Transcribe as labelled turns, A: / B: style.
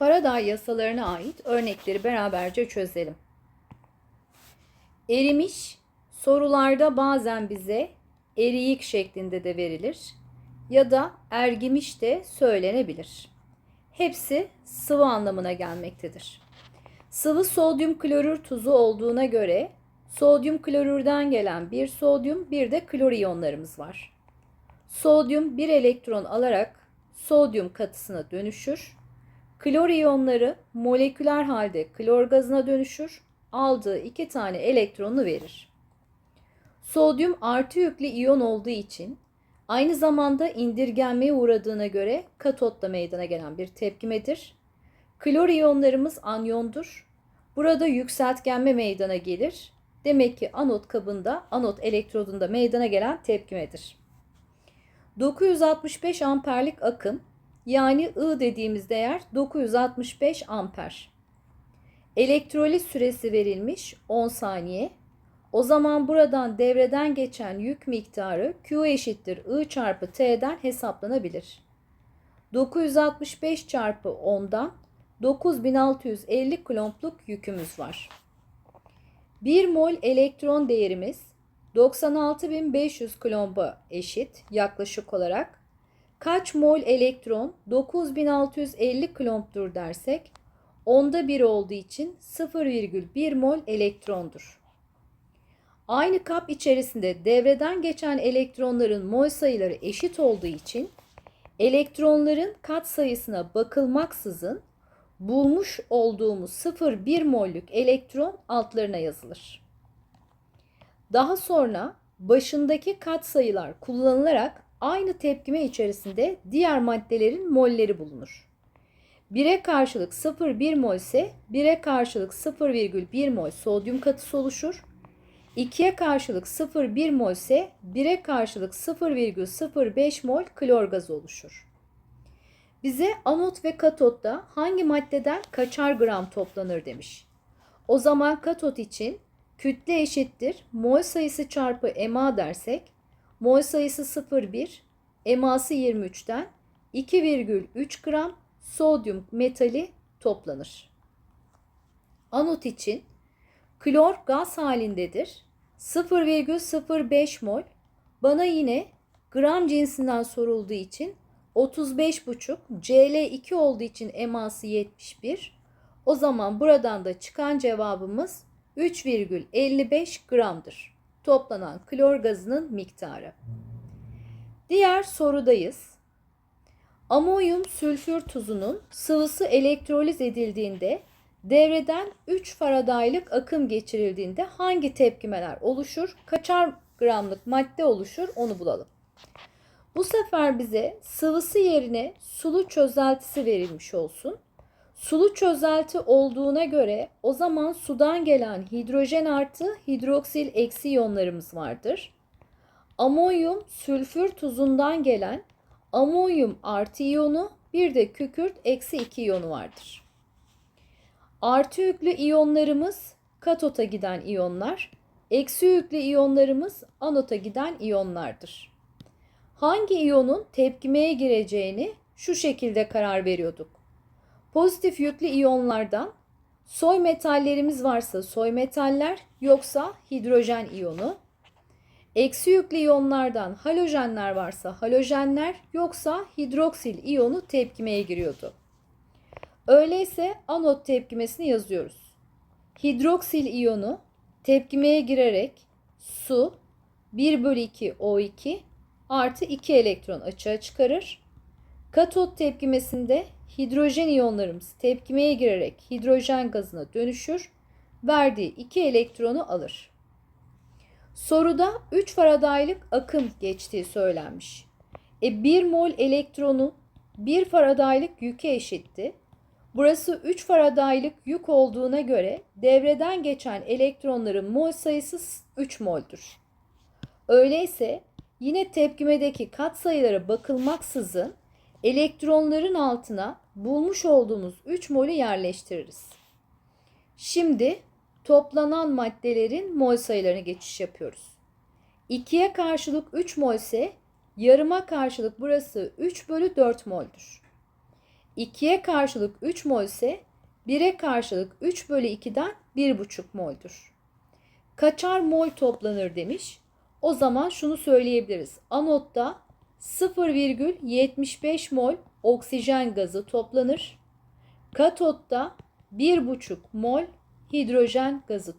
A: Faraday yasalarına ait örnekleri beraberce çözelim. Erimiş sorularda bazen bize eriyik şeklinde de verilir ya da ergimiş de söylenebilir. Hepsi sıvı anlamına gelmektedir. Sıvı sodyum klorür tuzu olduğuna göre sodyum klorürden gelen bir sodyum bir de klor iyonlarımız var. Sodyum bir elektron alarak sodyum katısına dönüşür. Klor iyonları moleküler halde klor gazına dönüşür. Aldığı iki tane elektronu verir. Sodyum artı yüklü iyon olduğu için aynı zamanda indirgenmeye uğradığına göre katotla meydana gelen bir tepkimedir. Klor iyonlarımız anyondur. Burada yükseltgenme meydana gelir. Demek ki anot kabında, anot elektrodunda meydana gelen tepkimedir. 965 amperlik akım yani I dediğimiz değer 965 amper. Elektrolit süresi verilmiş 10 saniye. O zaman buradan devreden geçen yük miktarı Q eşittir I çarpı T'den hesaplanabilir. 965 çarpı 10'dan 9650 kulompluk yükümüz var. 1 mol elektron değerimiz 96500 kulomba eşit yaklaşık olarak. Kaç mol elektron 9650 kulomptur dersek onda 1 olduğu için 0,1 mol elektrondur. Aynı kap içerisinde devreden geçen elektronların mol sayıları eşit olduğu için elektronların kat sayısına bakılmaksızın bulmuş olduğumuz 0,1 mollük elektron altlarına yazılır. Daha sonra başındaki kat sayılar kullanılarak aynı tepkime içerisinde diğer maddelerin molleri bulunur. 1'e karşılık 0,1 mol ise 1'e karşılık 0,1 mol sodyum katısı oluşur. 2'ye karşılık 0,1 mol ise 1'e karşılık 0,05 mol klor gazı oluşur. Bize anot ve katotta hangi maddeden kaçar gram toplanır demiş. O zaman katot için kütle eşittir mol sayısı çarpı MA dersek mol sayısı 0,1 eması 23'ten 2,3 gram sodyum metali toplanır. Anot için klor gaz halindedir. 0,05 mol bana yine gram cinsinden sorulduğu için 35,5 Cl2 olduğu için eması 71. O zaman buradan da çıkan cevabımız 3,55 gramdır. Toplanan klor gazının miktarı. Diğer sorudayız. Amonyum sülfür tuzunun sıvısı elektroliz edildiğinde devreden 3 faradaylık akım geçirildiğinde hangi tepkimeler oluşur? Kaçar gramlık madde oluşur? Onu bulalım. Bu sefer bize sıvısı yerine sulu çözeltisi verilmiş olsun. Sulu çözelti olduğuna göre o zaman sudan gelen hidrojen artı hidroksil eksi iyonlarımız vardır. Amonyum sülfür tuzundan gelen amonyum artı iyonu bir de kükürt eksi 2 iyonu vardır. Artı yüklü iyonlarımız katota giden iyonlar, eksi yüklü iyonlarımız anota giden iyonlardır. Hangi iyonun tepkimeye gireceğini şu şekilde karar veriyorduk. Pozitif yüklü iyonlardan soy metallerimiz varsa soy metaller yoksa hidrojen iyonu. Eksi yüklü iyonlardan halojenler varsa halojenler yoksa hidroksil iyonu tepkimeye giriyordu. Öyleyse anot tepkimesini yazıyoruz. Hidroksil iyonu tepkimeye girerek su 1 bölü 2 O2 artı 2 elektron açığa çıkarır. Katot tepkimesinde hidrojen iyonlarımız tepkimeye girerek hidrojen gazına dönüşür. Verdiği 2 elektronu alır. Soruda 3 faradaylık akım geçtiği söylenmiş. E 1 mol elektronu 1 faradaylık yüke eşitti. Burası 3 faradaylık yük olduğuna göre devreden geçen elektronların mol sayısı 3 mol'dur. Öyleyse yine tepkimedeki katsayılara bakılmaksızın elektronların altına bulmuş olduğumuz 3 molü yerleştiririz. Şimdi toplanan maddelerin mol sayılarına geçiş yapıyoruz. 2'ye karşılık 3 mol ise yarıma karşılık burası 3 bölü 4 moldür. 2'ye karşılık 3 mol ise 1'e karşılık 3 bölü 2'den 1,5 moldür. Kaçar mol toplanır demiş. O zaman şunu söyleyebiliriz. Anotta 0,75 mol oksijen gazı toplanır. Katotta 1,5 mol hidrojen gazı toplanır.